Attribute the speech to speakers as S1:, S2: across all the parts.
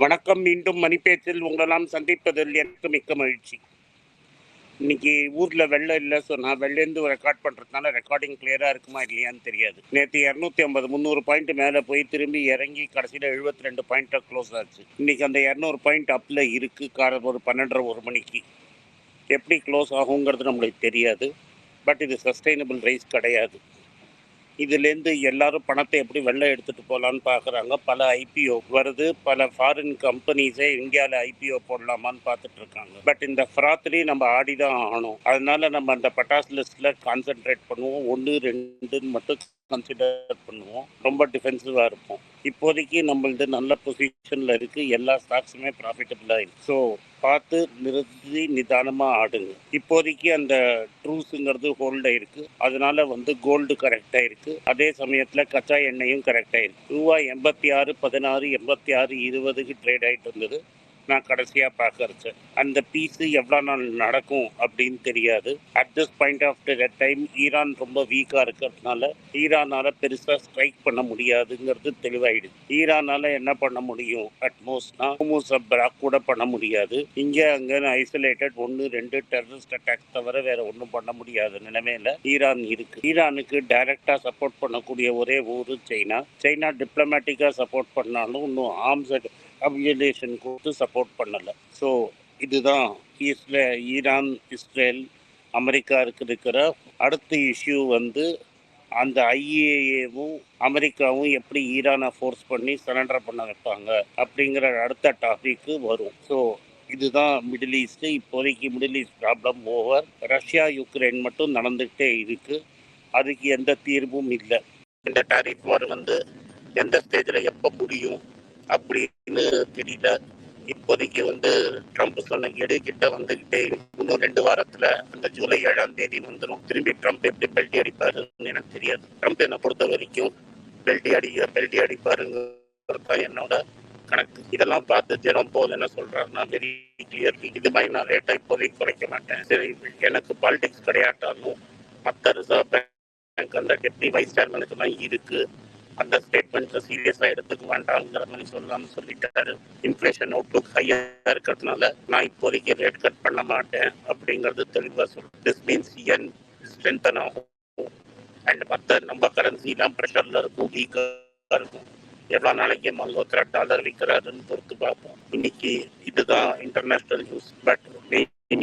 S1: வணக்கம் மீண்டும் மணிப்பேச்சில் உங்களெல்லாம் சந்திப்பதில் எனக்கு மிக்க மகிழ்ச்சி. இன்னைக்கு ஊரில் வெள்ளம் இல்லை ஸோ நான் வெளிலேருந்து ரெக்கார்ட் பண்ணுறதுனால ரெக்கார்டிங் கிளியராக இருக்குமா இல்லையான்னு தெரியாது. நேற்று இரநூத்தி ஐம்பது முந்நூறு பாயிண்ட் மேலே போய் திரும்பி இறங்கி கடைசியில் எழுபத்தி ரெண்டு பாயிண்ட்டாக க்ளோஸ் ஆச்சு. இன்னைக்கு அந்த இரநூறு பாயிண்ட் அப்பில் இருக்குது கார ஒரு பன்னெண்டரை ஒரு மணிக்கு. எப்படி க்ளோஸ் ஆகுங்கிறது நம்மளுக்கு தெரியாது. பட் இது சஸ்டைனபிள் ரைஸ் கிடையாது. இதுலேருந்து எல்லாரும் பணத்தை எப்படி வெளில எடுத்துகிட்டு போகலான்னு பார்க்குறாங்க. பல ஐபிஓ வருது. பல ஃபாரின் கம்பெனிஸே இந்தியாவில் ஐபிஓ போடலாமான்னு பார்த்துட்டு இருக்காங்க பட் இந்த ஃப்ராத்லேயும் நம்ம ஆடி தான் ஆகணும். அதனால நம்ம அந்த பட்டாஸ் லிஸ்ட்டில் கான்சென்ட்ரேட் பண்ணுவோம். ஒன்று ரெண்டுன்னு மட்டும் கன்சிடர் பண்ணுவோம். ரொம்ப டிஃபென்சிவாக இருப்போம். இப்போதைக்கு நம்மளது நல்ல பொசிஷனில் இருக்குது எல்லா ஸ்டாக்ஸுமே ப்ராஃபிட்டபிளாக இருக்குது ஸோ பார்த்து நிறுத்தி நிதானமாக ஆடுங்க. இப்போதைக்கு அந்த ட்ரூஸுங்கிறது ஹோல்ட் இருக்குது அதனால வந்து கோல்டு கரெக்டாக இருக்குது அதே சமயத்தில் கச்சா எண்ணெயும் கரெக்டாக இருக்குது ரூபாய் எண்பத்தி ஆறு பதினாறு எண்பத்தி ஆறு இருபதுக்கு ட்ரேட் ஆகிட்டு இருந்தது. நான் கடைசியாக பார்க்கறது அந்த பீஸு எவ்வளோ நாள் நடக்கும் அப்படின்னு தெரியாது. At this point of the time Iran ரொம்ப வீக்காக இருக்கிறதுனால ஈரானால் பெருசாக ஸ்ட்ரைக் பண்ண முடியாதுங்கிறது தெளிவாயிடுது. ஈரானால் என்ன பண்ண முடியும்? அட்மோஸ்ட்னா ஹோமோஸை பிளாக் கூட பண்ண முடியாது. இங்கே அங்கே ஐசோலேட்டட் ஒன்று ரெண்டு டெரரிஸ்ட் அட்டாக் தவிர வேற ஒன்றும் பண்ண முடியாத நிலைமையில ஈரான் இருக்கு. ஈரானுக்கு டைரக்டாக சப்போர்ட் பண்ணக்கூடிய ஒரே ஊர் சைனா. சைனா டிப்ளமேட்டிக்காக சப்போர்ட் பண்ணாலும் இன்னும் ஆர்ம்ஸ் அபியலேஷன் கொடுத்து சப்போர்ட் பண்ணலை. ஸோ இதுதான் ஈஸ்ல ஈரான் இஸ்ரேல் அமெரிக்காவுக்கு இருக்கிற அடுத்த இஷ்யூ வந்து அந்த ஐஏஏவும் அமெரிக்காவும் எப்படி ஈரானை ஃபோர்ஸ் பண்ணி சரண்டர் பண்ண வைப்பாங்க அப்படிங்கிற அடுத்த டாபிக்கு வரும். ஸோ இதுதான் மிடில் ஈஸ்ட்டு இப்போதைக்கு middle east problem over Russia Ukraine மட்டும் நடந்துக்கிட்டே இருக்குது அதுக்கு எந்த தீர்வும் இல்லை. இந்த டாரிஃப் வார் வந்து எந்த ஸ்டேஜில் எப்போ முடியும்? அப்படின்னு தெரியல. இப்போதைக்கு வந்து ட்ரம்ப் சொன்ன எடு கிட்ட வந்துகிட்டே இன்னும் ரெண்டு வாரத்துல அந்த ஜூலை ஏழாம் தேதி வந்துடும் திரும்பி ட்ரம்ப் எப்படி பெல்ட்டி அடிப்பாருன்னு எனக்கு தெரியாது. ட்ரம்ப் என்னை பொறுத்த வரைக்கும் பெல்ட்டி அடிக்க பெல்ட்டி அடிப்பாருங்கிறது தான் என்னோட கணக்கு. இதெல்லாம் பார்த்து ஜெரம் போது என்ன சொல்றாருன்னா வெரி கிளியர்லி இது மாதிரி நான் ரேட்டை இப்போதைக்கு குறைக்க மாட்டேன். சரி எனக்கு பாலிடிக்ஸ் கிடையாட்டாலும் மற்ற ரிசர்வ் பேங்க் அந்த டெப்டி வைஸ் சேர்மனுக்குலாம் இருக்கு. அந்த ஸ்டேட்மெண்ட்ஸை சீரியஸாக எடுத்துக்க வேண்டாங்கிற மாதிரி சொல்லலாம்னு சொல்லிட்டாரு. இன்ஃப்ளேஷன் அவுட்லுக் ஹையாக இருக்கிறதுனால நான் இப்போதைக்கு ரேட் கட் பண்ண மாட்டேன் அப்படிங்கிறது தெளிவாக சொல் திஸ் மீன்ஸ் என் ஸ்ட்ரென்தன் ஆகும். அண்ட் மற்ற நம்ம கரன்சிலாம் ப்ரெஷரில் இருக்கும் வீக்காக இருக்கும். எவ்வளோ நாளைக்கு மல்கோத்ரா டாலர் விற்கிறாருன்னு பொறுத்து பார்ப்போம். இன்னைக்கு இதுதான் international news but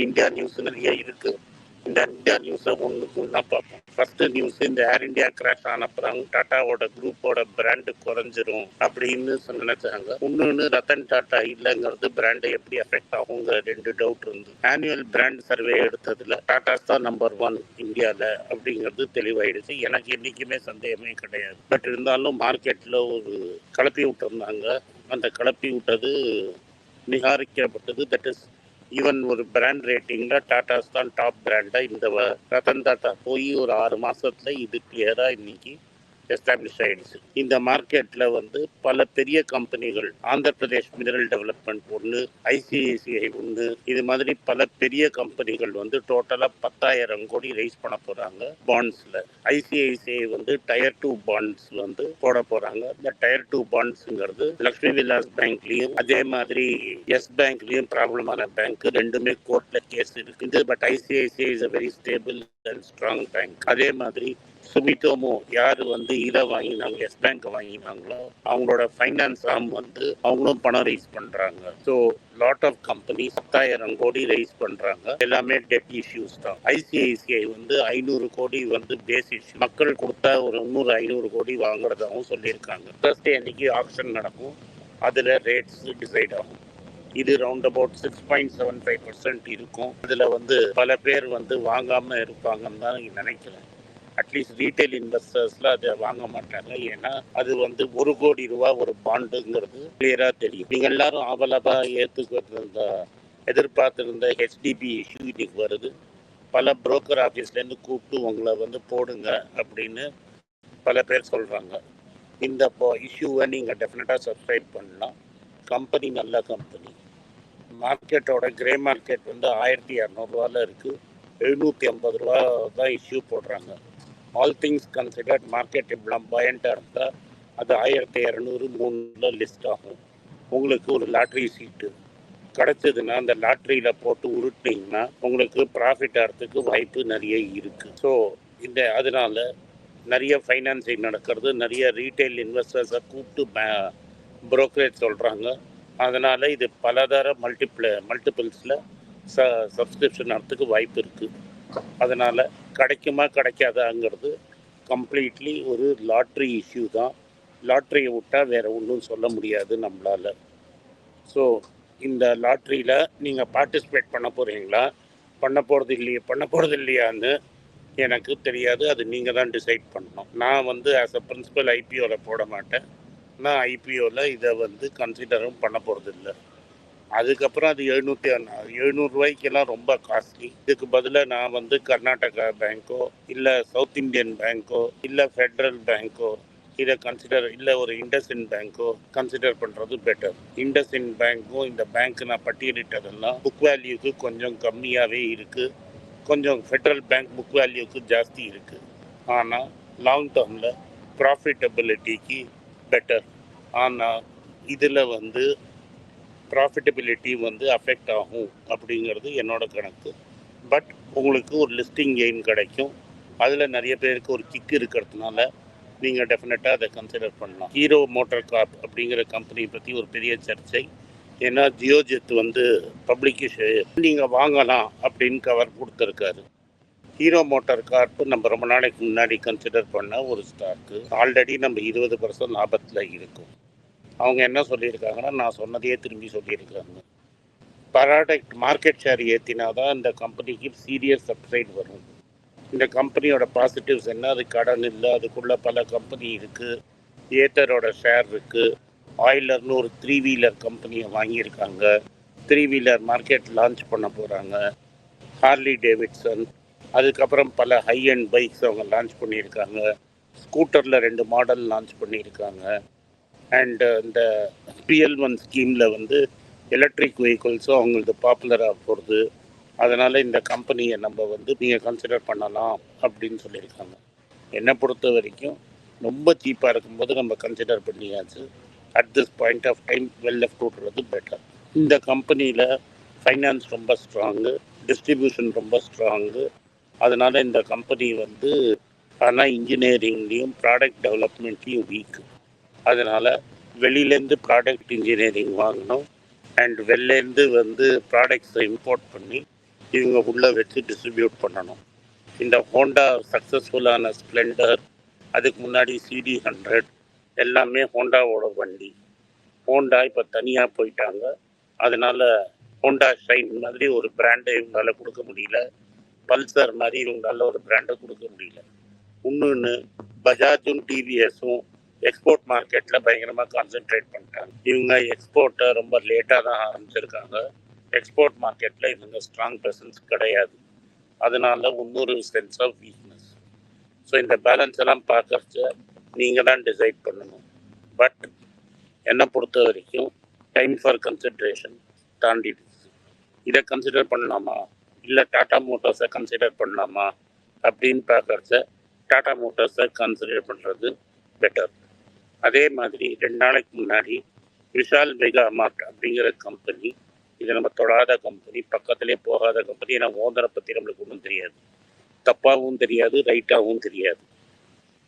S1: India news நிறைய இருக்குது இந்த இந்தியா நியூஸை ஒன்றுக்கு ஒன்றா பார்ப்போம் ஃபர்ஸ்ட் நியூஸ் இந்த ஏர் இந்தியா கிராஷ் ஆனப்புறம் டாட்டாவோட குரூப்போட பிராண்டு குறைஞ்சிரும் அப்படின்னு சொ- நினைச்சாங்க இன்னொன்று ரத்தன் டாட்டா இல்லைங்கிறது பிராண்டை எப்படி அஃபெக்ட் ஆகுங்கிற ரெண்டு டவுட் இருந்து ஆனுவல் பிராண்ட் சர்வே எடுத்ததுல டாட்டாஸ் தான் நம்பர் ஒன் இந்தியாவில் அப்படிங்கிறது தெளிவாயிடுச்சு எனக்கு என்றைக்குமே சந்தேகமே கிடையாது பட் இருந்தாலும் மார்க்கெட்டில் ஒரு கலப்பி விட்டுருந்தாங்க அந்த கலப்பி விட்டது நிகாரிக்கப்பட்டது தட் இஸ் ஈவன் ஒரு பிராண்ட் ரேட்டிங்ல டாடாஸ் தான் டாப் பிராண்டா இந்த வ- ரத்தன் டாட்டா போய் ஒரு ஆறு மாசத்துல இது கிளியரா இன்னைக்கு எஸ்டாப்ளிஷ் ஆயிடுச்சு இந்த மார்க்கெட்ல வந்து பல பெரிய கம்பெனிகள் ஆந்திர பிரதேஷ் மினரல் டெவலப்மெண்ட் ஒன்று ஐசிஐசிஐ ஒன்று இது மாதிரி பல பெரிய கம்பெனிகள் வந்து டோட்டலா பத்தாயிரம் கோடி ரைஸ் பண்ண போறாங்க பாண்ட்ஸ்ல ஐசிஐசிஐ வந்து டயர் டூ பாண்ட்ஸ் வந்து போட போறாங்க. இந்த டயர் டூ பாண்ட்ஸ்ங்கிறது லக்ஷ்மி விலாஸ் பேங்க்லயும் அதே மாதிரி எஸ் பேங்க்லயும் ப்ராப்ளமான பேங்க் ரெண்டுமே கோர்ட்ல கேஸ் இருக்குது but ICICI is a very stable and strong bank அதே மாதிரி சுமிட்டோமோ யார் வந்து இதை வாங்கினாங்க எஸ் பேங்க் வாங்கினாங்களோ அவங்களோட ஃபைனான்ஸ் ஆம் வந்து அவங்களும் பணம் ரைஸ் பண்றாங்க. ஸோ லாட் ஆஃப் கம்பெனி பத்தாயிரம் கோடி ரைஸ் பண்றாங்க. எல்லாமே டெட் இஷ்யூஸ் தான். ஐசிஐசிஐ வந்து ஐநூறு கோடி வந்து பேஸ் இஷ்யூ மக்கள் கொடுத்தா ஒரு முந்நூறு ஐநூறு கோடி வாங்குறதாகவும் சொல்லியிருக்காங்க. Thursday அன்னைக்கு ஆப்ஷன் நடக்கும். அதில் ரேட்ஸ் டிசைட் ஆகும். இது round about six point seven five percent இருக்கும். இதில் வந்து பல பேர் வந்து வாங்காமல் இருப்பாங்கன்னு தான் நினைக்கிறேன். அட்லீஸ்ட் ரீட்டைல் இன்வெஸ்டர்ஸ்ல அதை வாங்க மாட்டாங்க. ஏன்னா அது வந்து ஒரு கோடி ரூபா ஒரு பாண்டுங்கிறது கிளியரா தெரியும். நீங்க எல்லாரும் அவலபா ஏத்துக்கிறது எதிர்பார்த்திருந்த ஹெச்டிபி இஷ்யூ இன்னைக்கு வருது. பல புரோக்கர் ஆஃபீஸ்லேருந்து கூப்பிட்டு உங்களை வந்து போடுங்க அப்படின்னு பல பேர் சொல்கிறாங்க இந்த இஷ்யூவை நீங்கள் டெஃபினட்டாக சப்ஸ்கிரைப் பண்ணலாம் கம்பெனி நல்ல கம்பெனி மார்க்கெட்டோட கிரே மார்க்கெட் வந்து ஆயிரத்தி இரநூறுவால இருக்குது எழுநூற்றி ஐம்பது ரூபா தான் இஷ்யூ போடுறாங்க. ஆல் திங்ஸ் கன்சிடர்ட் மார்க்கெட் இவ்வளோ பயன்ட்டாக இருந்தால் அது ஆயிரத்தி இரநூறு மூணில் லிஸ்ட் ஆகும். உங்களுக்கு ஒரு லாட்ரி சீட்டு கிடைச்சதுன்னா அந்த லாட்ரியில் போட்டு உருட்டினீங்கன்னா உங்களுக்கு ப்ராஃபிட் ஆகிறதுக்கு வாய்ப்பு நிறைய இருக்குது ஸோ இந்த அதனால் நிறைய ஃபைனான்சிங் நடக்கிறது நிறைய ரீட்டைல் இன்வெஸ்டர்ஸை கூப்பிட்டு புரோக்கரேஜ் சொல்கிறாங்க அதனால் இது பலதர மல்டிப்ள மல்டிபிள்ஸில் ச சப்ஸ்கிரிப்ஷன் ஆகிறதுக்கு வாய்ப்பு இருக்குது அதனால் கிடைக்குமா கிடைக்காதாங்கிறது கம்ப்ளீட்லி ஒரு லாட்ரி இஷ்யூ தான். லாட்ரியை விட்டால் வேறு ஒன்றும் சொல்ல முடியாது நம்மளால். ஸோ இந்த லாட்ரியில் நீங்கள் பார்ட்டிசிபேட் பண்ண போகிறீங்களா பண்ண போகிறது இல்லையே பண்ண போகிறது இல்லையான்னு எனக்கு தெரியாது. அது நீங்கள் தான் டிசைட் பண்ணணும். நான் வந்து ஆஸ் அ பிரின்சிபல் ஐபிஓவில் போட மாட்டேன். நான் ஐபிஓவில் இதை வந்து கன்சிடரும் பண்ண போகிறது இல்லை அதுக்கப்புறம் அது எழுநூற்றி எழுநூறுரூவாய்க்கெல்லாம் ரொம்ப காஸ்ட்லி. இதுக்கு பதிலாக நான் வந்து கர்நாடகா பேங்க்கோ இல்லை சவுத் இந்தியன் பேங்க்கோ இல்லை ஃபெட்ரல் பேங்க்கோ இதை கன்சிடர் இல்லை ஒரு இண்டஸ்இன் பேங்க்கோ கன்சிடர் பண்ணுறது பெட்டர் இண்டஸ்இன் பேங்க்கும் இந்த பேங்க் நான் பட்டியலிட்டதெல்லாம் புக் வேல்யூக்கு கொஞ்சம் கம்மியாகவே இருக்குது கொஞ்சம் ஃபெட்ரல் பேங்க் புக் வேல்யூக்கு ஜாஸ்தி இருக்குது ஆனால் லாங் டேர்மில் ப்ராஃபிட்டபிலிட்டிக்கு பெட்டர் ஆனால் இதில் வந்து ப்ராஃபிட்டபிலிட்டி வந்து அஃபெக்ட் ஆகும் அப்படிங்கிறது என்னோட கணக்கு. பட் உங்களுக்கு ஒரு லிஸ்டிங் கெயின் கிடைக்கும். அதில் நிறைய பேருக்கு ஒரு கிக் இருக்கிறதுனால நீங்கள் டெஃபினட்டாக அதை கன்சிடர் பண்ணலாம். ஹீரோ மோட்டார் கார்ப் அப்படிங்கிற கம்பெனி பற்றி ஒரு பெரிய சர்ச்சை. ஏன்னா ஜியோஜெத் வந்து பப்ளிக்கு நீங்கள் வாங்கலாம் அப்படின்னு கவர் கொடுத்துருக்காரு. ஹீரோ மோட்டார் கார்ப்பு நம்ம ரொம்ப நாளைக்கு முன்னாடி கன்சிடர் பண்ண ஒரு ஸ்டாக்கு ஆல்ரெடி நம்ம இருபது பர்சன்ட் லாபத்தில் இருக்கும். அவங்க என்ன சொல்லியிருக்காங்கன்னா நான் சொன்னதையே திரும்பி சொல்லியிருக்காங்க ப்ராடக்ட் மார்க்கெட் ஷேர் ஏற்றினா தான் இந்த கம்பெனிக்கு சீரியஸ் சப்சைட் வரும். இந்த கம்பெனியோட பாசிட்டிவ்ஸ் என்ன? அது கடன் இல்லை அதுக்குள்ளே பல கம்பெனி இருக்குது ஏத்தரோட ஷேர் இருக்குது ஆயிலர்னு ஒரு த்ரீ வீலர் கம்பெனியை வாங்கியிருக்காங்க. த்ரீ வீலர் மார்க்கெட் லான்ச் பண்ண போகிறாங்க ஹார்லி டேவிட்சன் அதுக்கப்புறம் பல ஹை அண்ட் பைக்ஸ் அவங்க லான்ச் பண்ணியிருக்காங்க. ஸ்கூட்டரில் ரெண்டு மாடல் லான்ச் பண்ணியிருக்காங்க. அண்டு uh, இந்த பிஎல் ஒன் ஸ்கீமில் வந்து எலக்ட்ரிக் வெஹிக்கிள்ஸும் அவங்களுக்கு பாப்புலராக போகிறது அதனால் இந்த கம்பெனியை நம்ம வந்து நீங்கள் கன்சிடர் பண்ணலாம் அப்படின்னு சொல்லியிருக்காங்க. என்னை பொறுத்த வரைக்கும் ரொம்ப சீப்பாக இருக்கும்போது நம்ம கன்சிடர் பண்ணியாச்சு. At this point of time well left விட்றது பெட்டர் இந்த கம்பெனியில் ஃபைனான்ஸ் ரொம்ப ஸ்ட்ராங்கு டிஸ்ட்ரிபியூஷன் ரொம்ப ஸ்ட்ராங்கு அதனால் இந்த கம்பெனி வந்து ஆனால் இன்ஜினியரிங்லேயும் ப்ராடக்ட் டெவலப்மெண்ட்லேயும் வீக்கு அதனால் வெளியிலேருந்து ப்ராடக்ட் இன்ஜினியரிங் வாங்கினோம் அண்ட் வெளிலேருந்து வந்து ப்ராடக்ட்ஸை இம்போர்ட் பண்ணி இவங்க உள்ளே வச்சு டிஸ்ட்ரிபியூட் பண்ணணும். இந்த ஹோண்டா சக்ஸஸ்ஃபுல்லான ஸ்ப்ளெண்டர் அதுக்கு முன்னாடி சிடி ஹண்ட்ரட் எல்லாமே ஹோண்டாவோட வண்டி. ஹோண்டா இப்போ தனியாக போயிட்டாங்க. அதனால் ஹோண்டா ஷைன் மாதிரி ஒரு பிராண்டை இவங்களால கொடுக்க முடியல. பல்சர் மாதிரி இவங்களால ஒரு பிராண்டை கொடுக்க முடியல. இன்னொன்று பஜாஜும் டிவிஎஸும் எக்ஸ்போர்ட் மார்க்கெட்டில் பயங்கரமாக கான்சென்ட்ரேட் பண்ணிட்டாங்க. இவங்க எக்ஸ்போர்ட்டை ரொம்ப லேட்டாக தான் ஆரம்பிச்சிருக்காங்க. எக்ஸ்போர்ட் மார்க்கெட்டில் இவங்க ஸ்ட்ராங் ப்ரெசன்ஸ் கிடையாது. அதனால இன்னொரு சென்ஸ் ஆஃப் வீக்னஸ் ஸோ இந்த பேலன்ஸ் எல்லாம் பார்க்கறச்ச நீங்கள் தான் டிசைட் பண்ணணும். பட் என்னை பொறுத்த வரைக்கும் டைம் ஃபார் கன்சிட்ரேஷன் தாண்டிடுச்சு இதை கன்சிடர் பண்ணலாமா? இல்லை டாடா மோட்டார்ஸை கன்சிடர் பண்ணலாமா? அப்படின்னு பார்க்கறச்ச டாடா மோட்டார்ஸை கன்சிடர் பண்ணுறது பெட்டர் அதே மாதிரி ரெண்டு நாளைக்கு முன்னாடி விஷால் மெகா மார்ட் அப்படிங்கிற கம்பெனி இது நம்ம தொடாத கம்பெனி பக்கத்திலே போகாத கம்பெனி ஏன்னா ஓந்தரை பற்றி நம்மளுக்கு ஒன்றும் தெரியாது. தப்பாகவும் தெரியாது ரைட்டாகவும் தெரியாது.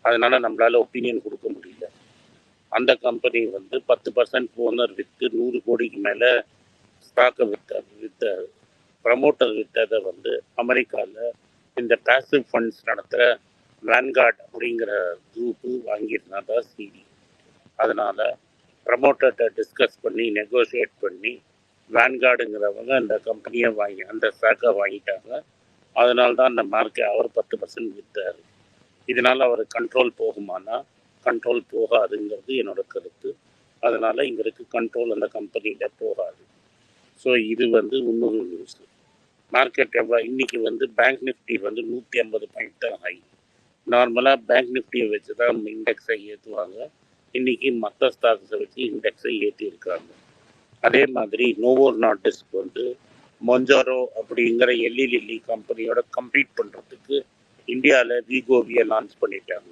S1: அதனால் நம்மளால் ஒப்பீனியன் கொடுக்க முடியல. அந்த கம்பெனி வந்து பத்து பர்சன்ட் ஓனர் விற்று நூறு கோடிக்கு மேலே ஸ்டாக்கை விற்ற விற்ற ப்ரமோட்டர் விற்றதை வந்து அமெரிக்காவில் இந்த பேசிவ் ஃபண்ட்ஸ் நடத்துகிற வேன்கார்ட் அப்படிங்கிற குரூப்பு வாங்கியிருந்தா சிடி அதனால் ப்ரமோட்டர்கிட்ட டிஸ்கஸ் பண்ணி நெகோஷியேட் பண்ணி வேன்கார்டுங்கிறவங்க அந்த கம்பெனியை வாங்கி அந்த ஸ்டாக்கை வாங்கிட்டாங்க. அதனால தான் அந்த மார்க்கெட் அவர் பத்து பர்சன்ட் விற்றார் இதனால் அவர் கண்ட்ரோல் போகுமானா கண்ட்ரோல் போகாதுங்கிறது என்னோட கருத்து. அதனால் இங்கே இருக்க கண்ட்ரோல் அந்த கம்பெனியில் போகாது. ஸோ இது வந்து இன்னொரு நியூஸ் மார்க்கெட் எவ்வளோ இன்றைக்கி வந்து பேங்க் நிஃப்டி வந்து நூற்றி ஐம்பது பாயிண்ட் தான் ஹை நார்மலாக பேங்க் நிஃப்டியை வச்சு தான் இண்டெக்ஸை ஏற்றுவாங்க இன்னைக்கு மற்ற ஸ்டாக்ஸை வச்சு இண்டெக்ஸை ஏற்றிருக்காங்க அதே மாதிரி நோவோ நாட்டிஸ்க்கு வந்து மொஞ்சாரோ அப்படிங்கிற எல்லி லில்லி கம்பெனியோட கம்ப்ளீட் பண்ணுறதுக்கு இந்தியாவில் விகோவியை லான்ச் பண்ணிட்டாங்க.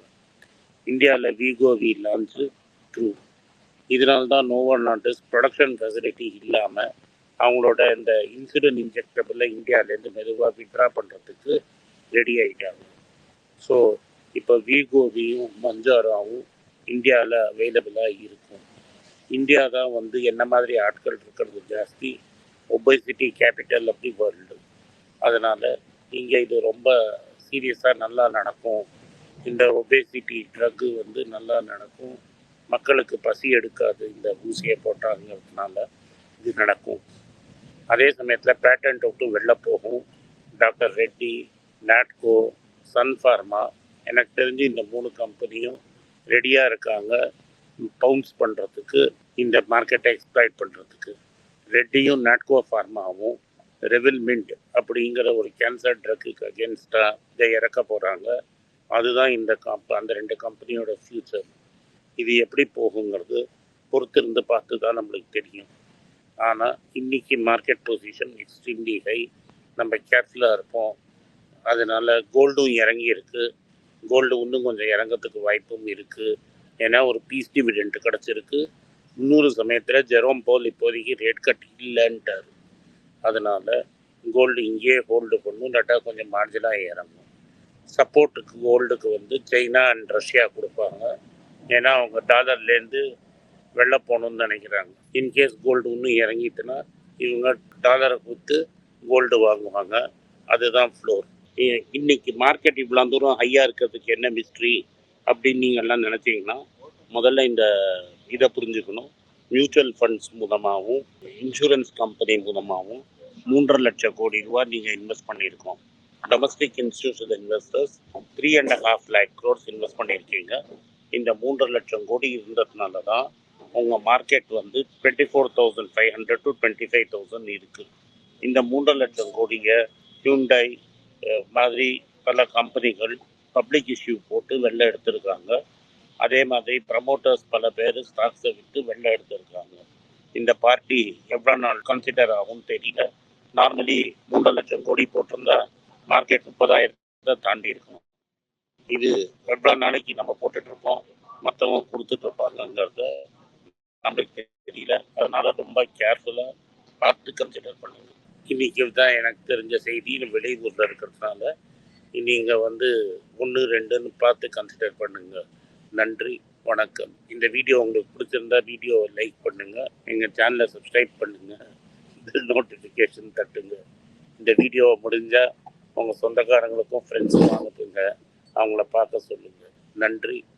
S1: இந்தியாவில் விகோவி லான்ச்சு டூ இதனால தான் நோவோ நாட்டிஸ் ப்ரொடக்ஷன் ஃபெசிலிட்டி இல்லாமல் அவங்களோட இந்த இன்சுலின் இன்ஜெக்டபிளை இந்தியாவிலேருந்து மெதுவாக விட்ரா பண்ணுறதுக்கு ரெடி ஆகிட்டாங்க ஸோ இப்போ வீகோவியும் மஞ்சாராவும் இந்தியாவில் அவைலபிளாக இருக்கும். இந்தியா தான் வந்து என்ன மாதிரி ஆட்கள் இருக்கிறது ஜாஸ்தி. Obesity capital of the world அதனால் இங்கே இது ரொம்ப சீரியஸாக நல்லா நடக்கும். இந்த ஒபேசிட்டி ட்ரக்கு வந்து நல்லா நடக்கும். மக்களுக்கு பசி எடுக்காது இந்த ஊசியை போட்டாங்கிறதுனால இது நடக்கும். அதே சமயத்தில் பேட்டன்ட் விட்டு வெளில போகும். Doctor Reddy Natco Sun Pharma எனக்கு தெரிஞ்சு இந்த மூணு கம்பெனியும் ரெடியாக இருக்காங்க. பவுன்ஸ் பண்ணுறதுக்கு இந்த மார்க்கெட்டை எக்ஸ்ப்ளாய்ட் பண்ணுறதுக்கு ரெட்டியும் நாட்கோ ஃபார்மாவும் ரெவில்மிண்ட் அப்படிங்கிற ஒரு கேன்சர் ட்ரக்குக்கு அகேன்ஸ்டாக இதை இறக்க போகிறாங்க அதுதான் இந்த கம்ப் அந்த ரெண்டு கம்பெனியோட ஃப்யூச்சர் இது எப்படி போகுங்கிறது பொறுத்திருந்து பார்த்து தான் நம்மளுக்கு தெரியும். ஆனால் இன்னைக்கு மார்க்கெட் பொசிஷன் எக்ஸ்ட்ரீம்லி ஹை நம்ம கேர்ஃபுல்லாக இருப்போம். அதனால கோல்டும் இறங்கியிருக்கு. கோல்டு இன்னும் கொஞ்சம் இறங்கிறதுக்கு வாய்ப்பும் இருக்குது ஏன்னா ஒரு பீஸ் டிவிடெண்ட் கிடச்சிருக்கு. இன்னொரு சமயத்தில் ஜெரோம் போல் இப்போதைக்கு ரேட் கட் இல்லைன்ட்டார். அதனால் கோல்டு இங்கேயே ஹோல்டு பண்ணும் இல்லாட்டா கொஞ்சம் மார்ஜினாக இறங்கும். சப்போர்ட்டுக்கு கோல்டுக்கு வந்து சைனா அண்ட் ரஷ்யா கொடுப்பாங்க. ஏன்னா அவங்க டாலர்லேருந்து வெளில போகணும்னு நினைக்கிறாங்க. இன்கேஸ் கோல்டு இன்னும் இறங்கிட்டுனா இவங்க டாலரை கொடுத்து கோல்டு வாங்குவாங்க. அதுதான் ஃப்ளோர் இன்னைக்கு மார்க்கெட் இவ்வளோ தூரம் ஹையாக இருக்கிறதுக்கு என்ன மிஸ்ட்ரி அப்படின்னு நீங்கள்லாம் நினச்சிங்கன்னா முதல்ல இந்த இதை புரிஞ்சுக்கணும். மியூச்சுவல் ஃபண்ட்ஸ் மூலமாகவும் இன்சூரன்ஸ் கம்பெனி மூலமாகவும் மூன்றரை லட்சம் கோடி ரூபா நீங்கள் இன்வெஸ்ட் பண்ணியிருக்கோம். Domestic institutional investors three and half lakh crores invest பண்ணியிருக்கீங்க. இந்த மூன்றரை லட்சம் கோடி இருந்ததுனால தான் உங்கள் மார்க்கெட் வந்து twenty four thousand five hundred to twenty five thousand இருக்குது இந்த மூன்றரை லட்சம் கோடியை ஹியூண்டாய் மாதிரி பல கம்பெனிகள் பப்ளிக் இஷ்யூ போட்டு வெளில எடுத்திருக்காங்க. அதே மாதிரி ப்ரமோட்டர்ஸ் பல பேர் ஸ்டாக்ஸை விட்டு வெளில எடுத்திருக்காங்க. இந்த பார்ட்டி எவ்வளோ நாள் கன்சிடர் ஆகும் தெரியல. நார்மலி மூன்று லட்சம் கோடி போட்டிருந்தா மார்க்கெட் முப்பதாயிரத்தை தாண்டி இருக்கும். இது எவ்வளோ நாளைக்கு நம்ம போட்டுட்டு இருப்போம் மற்றவங்க கொடுத்துட்டு இருப்பாங்கங்கிறத நம்மளுக்கு தெரியல. அதனால ரொம்ப கேர்ஃபுல்லாக பார்த்து கன்சிடர் பண்ணுங்க. இன்னைக்கு தான் எனக்கு தெரிஞ்ச செய்தின்னு வெளியூரில் இருக்கிறதுனால நீங்கள் வந்து ஒன்று ரெண்டுன்னு பார்த்து கன்சிடர் பண்ணுங்க. நன்றி வணக்கம். இந்த வீடியோ உங்களுக்கு பிடிச்சிருந்தா வீடியோவை லைக் பண்ணுங்க. எங்கள் சேனலை சப்ஸ்கிரைப் பண்ணுங்க. பெல் நோட்டிஃபிகேஷன் தட்டுங்க. இந்த வீடியோவை முடிஞ்சால் உங்கள் சொந்தக்காரங்களுக்கும் ஃப்ரெண்ட்ஸும் அனுப்புங்க அவங்கள பார்க்க சொல்லுங்கள் நன்றி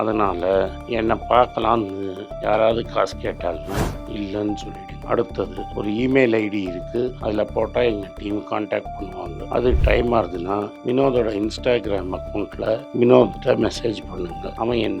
S1: அதனால் என்னை பார்க்கலான்னு யாராவது காசு கேட்டாங்கன்னா இல்லைன்னு சொல்லிடு அடுத்தது ஒரு இமெயில் ஐடி இருக்குது அதில் போட்டால் எங்கள் டீம் காண்டாக்ட் பண்ணுவாங்க. அது டைம் ஆகுதுன்னா வினோதோட இன்ஸ்டாகிராம் அக்கௌண்ட்டில் வினோத்கிட்ட மெசேஜ் பண்ணுங்க. அவன் என்